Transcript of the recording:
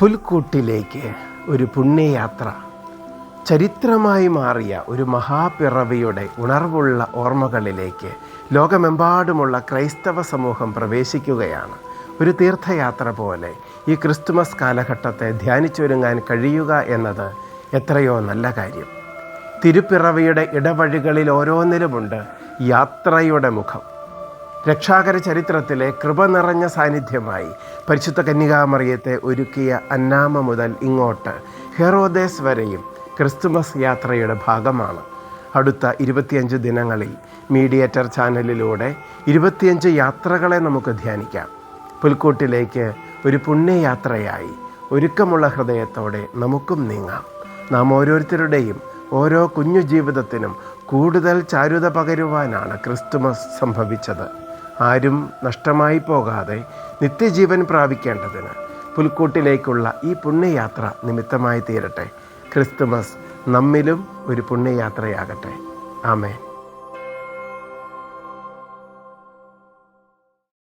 പുൽക്കൂട്ടിലേക്ക് ഒരു പുണ്യയാത്ര. ചരിത്രമായി മാറിയ ഒരു മഹാപിറവിയുടെ ഉണർവുള്ള ഓർമ്മകളിലേക്ക് ലോകമെമ്പാടുമുള്ള ക്രൈസ്തവ സമൂഹം പ്രവേശിക്കുകയാണ്. ഒരു തീർത്ഥയാത്ര പോലെ ഈ ക്രിസ്തുമസ് കാലഘട്ടത്തെ ധ്യാനിച്ചൊരുങ്ങാൻ കഴിയുക എന്നത് എത്രയോ നല്ല കാര്യം. തിരുപ്പിറവിയുടെ ഇടവഴികളിൽ ഓരോന്നിലുമുണ്ട് യാത്രയുടെ മുഖം. രക്ഷാകര ചരിത്രത്തിലെ കൃപ നിറഞ്ഞ സാന്നിധ്യമായി പരിശുദ്ധ കന്യകാമറിയത്തെ ഒരുക്കിയ അന്നാമ മുതൽ ഇങ്ങോട്ട് ഹെറോദേസ് വരെയും ക്രിസ്തുമസ് യാത്രയുടെ ഭാഗമാണ്. അടുത്ത ഇരുപത്തിയഞ്ച് ദിനങ്ങളിൽ മീഡിയേറ്റർ ചാനലിലൂടെ ഇരുപത്തിയഞ്ച് യാത്രകളെ നമുക്ക് ധ്യാനിക്കാം. പുൽക്കൂട്ടിലേക്ക് ഒരു പുണ്യയാത്രയായി ഒരുക്കമുള്ള ഹൃദയത്തോടെ നമുക്കും നീങ്ങാം. നാം ഓരോരുത്തരുടെയും ഓരോ കുഞ്ഞു ജീവിതത്തിനും കൂടുതൽ ചാരുത പകരുവാനാണ് ക്രിസ്തുമസ് സംഭവിച്ചത്. ആരും നഷ്ടമായി പോകാതെ നിത്യജീവൻ പ്രാപിക്കേണ്ടതിന് പുൽക്കൂട്ടിലേക്കുള്ള ഈ പുണ്യയാത്ര നിമിത്തമായി തീരട്ടെ. ക്രിസ്തുമസ് നമ്മിലും ഒരു പുണ്യയാത്രയാകട്ടെ. ആമേൻ.